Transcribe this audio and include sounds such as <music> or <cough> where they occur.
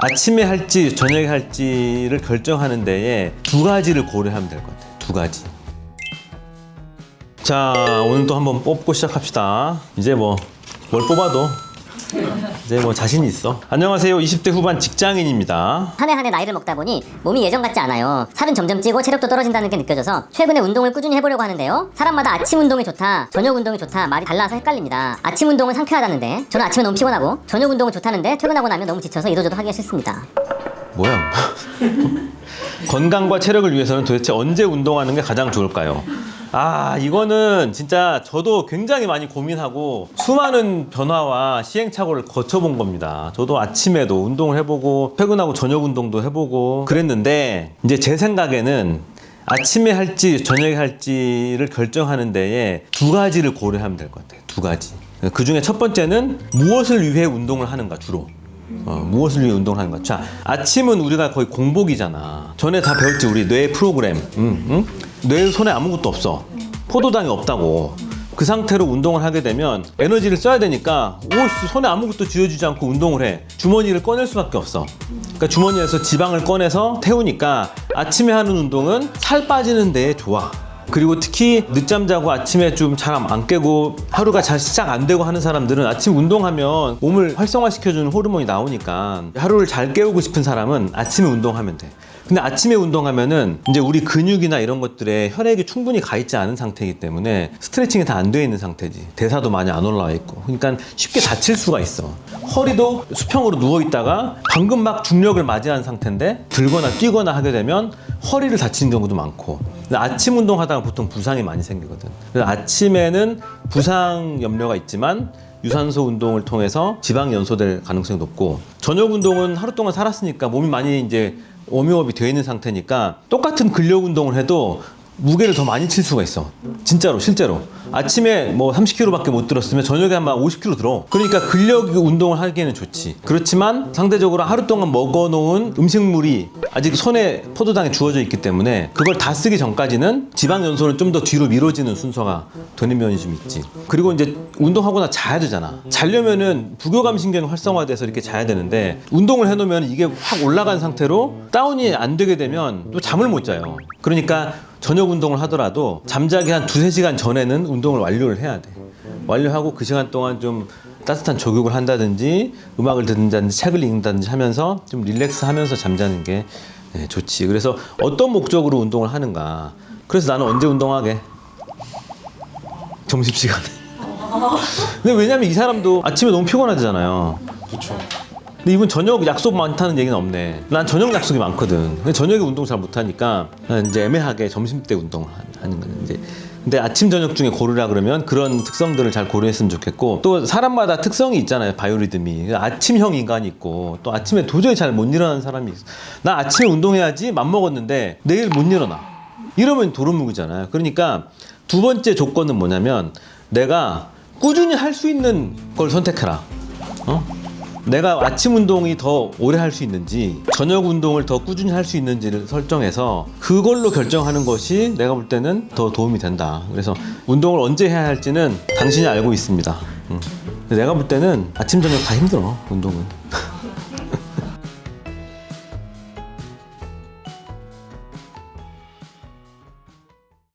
아침에 할지 저녁에 할지를 결정하는 데에 두 가지를 고려하면 될 것 같아요. 두 가지. 자, 오늘 또 한번 뽑고 시작합시다. 이제 뭐 뭘 뽑아도 이제 뭐 자신이 있어. 안녕하세요. 20대 후반 직장인입니다. 한 해 한 해 나이를 먹다 보니 몸이 예전 같지 않아요. 살은 점점 찌고 체력도 떨어진다는 게 느껴져서 최근에 운동을 꾸준히 해보려고 하는데요. 사람마다 아침 운동이 좋다, 저녁 운동이 좋다 말이 달라서 헷갈립니다. 아침 운동은 상쾌하다는데 저는 아침에 너무 피곤하고 저녁 운동은 좋다는데 퇴근하고 나면 너무 지쳐서 이도저도 하기가 싫습니다. 뭐야? <laughs> 건강과 체력을 위해서는 도대체 언제 운동하는 게 가장 좋을까요? 아, 이거는 진짜 저도 굉장히 많이 고민하고 수많은 변화와 시행착오를 거쳐본 겁니다. 저도 아침에도 운동을 해보고 퇴근하고 저녁 운동도 해보고 그랬는데 이제 제 생각에는 아침에 할지 저녁에 할지를 결정하는 데에 두 가지를 고려하면 될 것 같아요. 두 가지. 그 중에 첫 번째는 무엇을 위해 운동을 하는가 주로. 어, 무엇을 위해 운동을 하는가? 자, 아침은 우리가 거의 공복이잖아. 전에 다 배웠지, 우리 뇌 프로그램. 응, 응? 뇌 손에 아무것도 없어. 포도당이 없다고. 그 상태로 운동을 하게 되면 에너지를 써야 되니까 오 손에 아무것도 쥐어주지 않고 운동을 해 주머니를 꺼낼 수밖에 없어 그러니까 주머니에서 지방을 꺼내서 태우니까 아침에 하는 운동은 살 빠지는 데에 좋아 그리고 특히 늦잠 자고 아침에 좀 잘 안 깨고 하루가 잘 시작 안 되고 하는 사람들은 아침 운동하면 몸을 활성화시켜주는 호르몬이 나오니까 하루를 잘 깨우고 싶은 사람은 아침에 운동하면 돼. 근데 아침에 운동하면은 이제 우리 근육이나 이런 것들에 혈액이 충분히 가 있지 않은 상태이기 때문에 스트레칭이 다 안 돼 있는 상태지. 대사도 많이 안 올라와 있고. 그러니까 쉽게 다칠 수가 있어. 허리도 수평으로 누워 있다가 방금 막 중력을 맞이한 상태인데 들거나 뛰거나 하게 되면 허리를 다치는 경우도 많고. 아침 운동하다가 보통 부상이 많이 생기거든. 그래서 아침에는 부상 염려가 있지만 유산소 운동을 통해서 지방 연소될 가능성이 높고 저녁 운동은 하루 동안 살았으니까 몸이 많이 이제 워밍업이 되어 있는 상태니까 똑같은 근력 운동을 해도 무게를 더 많이 칠 수가 있어. 진짜로, 실제로. 아침에 뭐 30kg밖에 못 들었으면 저녁에 한 50kg 들어. 그러니까 근력 운동을 하기에는 좋지. 그렇지만 상대적으로 하루 동안 먹어놓은 음식물이 아직 손에 포도당에 주어져 있기 때문에 그걸 다 쓰기 전까지는 지방 연소는 좀 더 뒤로 미뤄지는 순서가 되는 면이 좀 있지. 그리고 이제 운동하고 나 자야 되잖아. 자려면은 부교감 신경이 활성화돼서 이렇게 자야 되는데 운동을 해놓으면 이게 확 올라간 상태로 다운이 안 되게 되면 또 잠을 못 자요. 그러니까 저녁 운동을 하더라도 잠자기 한 두세 시간 전에는 운동을 완료를 해야 돼. 완료하고 그 시간 동안 좀 따뜻한 족욕을 한다든지 음악을 듣는다든지 책을 읽는다든지 하면서 좀 릴렉스 하면서 잠자는 게 네, 좋지. 그래서 어떤 목적으로 운동을 하는가. 그래서 나는 언제 운동하게? 점심시간에. 근데 왜냐면 이 사람도 아침에 너무 피곤하잖아요. 그렇죠. 근데 이분 저녁 약속 많다는 얘기는 없네. 난 저녁 약속이 많거든. 근데 저녁에 운동 잘 못하니까 난 이제 애매하게 점심 때 운동을 하- 하는 거는 이제. 근데 아침 저녁 중에 고르라 그러면 그런 특성들을 잘 고려했으면 좋겠고 또 사람마다 특성이 있잖아요 바이오리듬이 아침형 인간이 있고 또 아침에 도저히 잘 못 일어나는 사람이 있어 나 아침에 운동해야지 맘먹었는데 내일 못 일어나 이러면 도루묵이잖아요 그러니까 두 번째 조건은 뭐냐면 내가 꾸준히 할 수 있는 걸 선택해라 어? 내가 아침 운동이 더 오래 할 수 있는지 저녁 운동을 더 꾸준히 할 수 있는지를 설정해서 그걸로 결정하는 것이 내가 볼 때는 더 도움이 된다. 그래서 운동을 언제 해야 할지는 당신이 알고 있습니다. 음. 내가 볼 때는 아침 저녁 다 힘들어 운동은. <laughs>